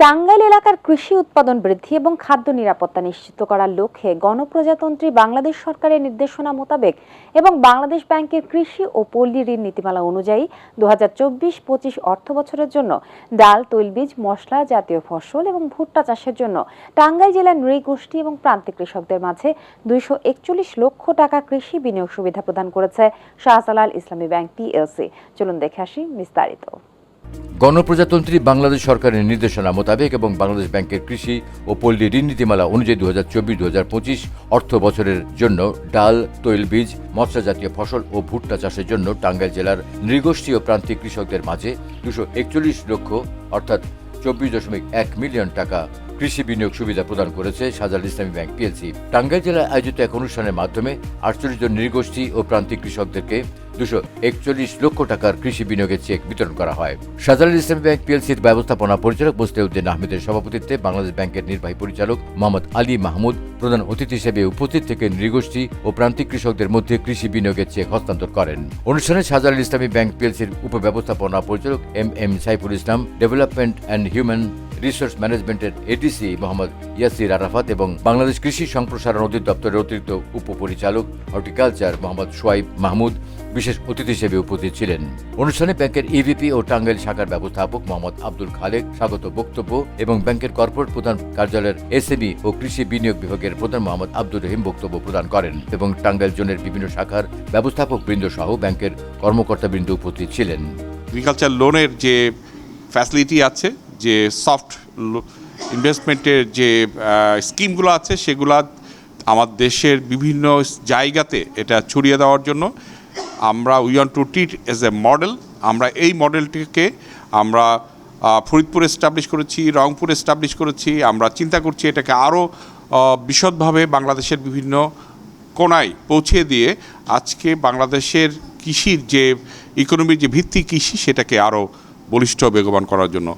টাঙ্গাইল এলাকার কৃষি উৎপাদন বৃদ্ধি এবং খাদ্য নিরাপত্তা নিশ্চিত করার লক্ষ্যে গণপ্রজাতন্ত্রী বাংলাদেশ সরকারের নির্দেশনা মোতাবেক এবং বাংলাদেশ ব্যাংকের কৃষি ও পল্লী ঋণ নীতিমালা অনুযায়ী দু হাজার চব্বিশ পঁচিশ অর্থ বছরের জন্য ডাল, তৈলবীজ, মশলা জাতীয় ফসল এবং ভুট্টা চাষের জন্য টাঙ্গাইল জেলার নৃগোষ্ঠী এবং প্রান্তিক কৃষকদের মাঝে দুইশো একচল্লিশ লক্ষ টাকা কৃষি বিনিয়োগ সুবিধা প্রদান করেছে শাহজালাল ইসলামী ব্যাংক পিএলসি চলুন দেখে আসি বিস্তারিত। গণপ্রজাতন্ত্রী বাংলাদেশ সরকারের নির্দেশনা মোতাবেক এবং বাংলাদেশ ব্যাংকের কৃষি ও পল্লী ঋণ নীতিমালা অনুযায়ী দু হাজার চব্বিশ দু হাজার পঁচিশ অর্থ বছরের জন্য ডাল তৈলবীজ মৎস্যজাতীয় ফসল ও ভুট্টা চাষের জন্য টাঙ্গাইল জেলার নৃগোষ্ঠী ও প্রান্তিক কৃষকদের মাঝে দুশো একচল্লিশ লক্ষ অর্থাৎ চব্বিশ দশমিক এক মিলিয়ন টাকা কৃষি বিনিয়োগ সুবিধা প্রদান করেছে সাজাল ইসলামী ব্যাংক পিএলসি। টাঙ্গাইল জেলায় আয়োজিত এক অনুষ্ঠানের মাধ্যমে আটচল্লিশ জন নৃগোষ্ঠী ও প্রান্তিক কৃষকদেরকে দুশো একচল্লিশ লক্ষ টাকার কৃষি বিনিয়োগের চেক বিতরণ করা হয়। শাহজালাল ইসলামী ব্যাংক পিএলসির ব্যবস্থাপনা পরিচালক মুস্তাউদ্দিন আহমেদের সভাপতিত্বে বাংলাদেশ ব্যাংকের নির্বাহী পরিচালক মোহাম্মদ আলী মাহমুদ, প্রধান অতিথি হিসেবে উপস্থিত থেকে নৃগোষ্ঠী ও প্রান্তিক কৃষকদের মধ্যে কৃষি বিনিয়োগের চেক হস্তান্তর করেন। অনুষ্ঠানে শাহজালাল ইসলামী ব্যাংক পিএলসির উপব্যবস্থাপনা পরিচালক M M Saiful Islam, development and human resource ম্যানেজমেন্টের এডিসি মোহাম্মদ ইয়াসির আরাফাত এবং বাংলাদেশ কৃষি সম্প্রসারণ অধিদপ্তরের অতিরিক্ত উপপরিচালক হর্টিকালচার মোহাম্মদ সোয়াইব মাহমুদ, বিশেষ অতিথি হিসেবে উপস্থিত ছিলেন। অনুষ্ঠানে ব্যাংকের ইভিপি ও টাঙ্গাইল শাখার ব্যবস্থাপক মোহাম্মদ আব্দুল খালেক স্বাগত বক্তব্য এবং ব্যাংকের কর্পোরেট প্রধান কার্যালয়ের এসএমই ও কৃষি বিনিয়োগ বিভাগের প্রধান মোহাম্মদ আব্দুর রহিম বক্তব্য প্রদান করেন এবং টাঙ্গাইল জোনের বিভিন্ন শাখার ব্যবস্থাপক বৃন্দ সহ ব্যাংকের কর্মকর্তা বৃন্দ উপস্থিত ছিলেন। এগ্রিকালচার লোনের যে ফ্যাসিলিটি আছে যে সফট ইনভেস্টমেন্টের যে স্কিমগুলো আছে, সেগুলা আমার দেশের বিভিন্ন জায়গাতে এটা ছড়িয়ে দেওয়ার জন্য আমরা we want to treat as a model আমরা এই মডেলটিকে আমরা ফরিদপুর এস্টাবলিশ করেছি, রংপুর এস্টাবলিশ করেছি, আমরা চিন্তা করছি এটাকে আরও বিশদভাবে বাংলাদেশের বিভিন্ন কোনায় পৌঁছে দিয়ে আজকে বাংলাদেশের কৃষির যে ইকোনমির যে ভিত্তি কৃষি, সেটাকে আরও বলিষ্ঠ বেগবান করার জন্য।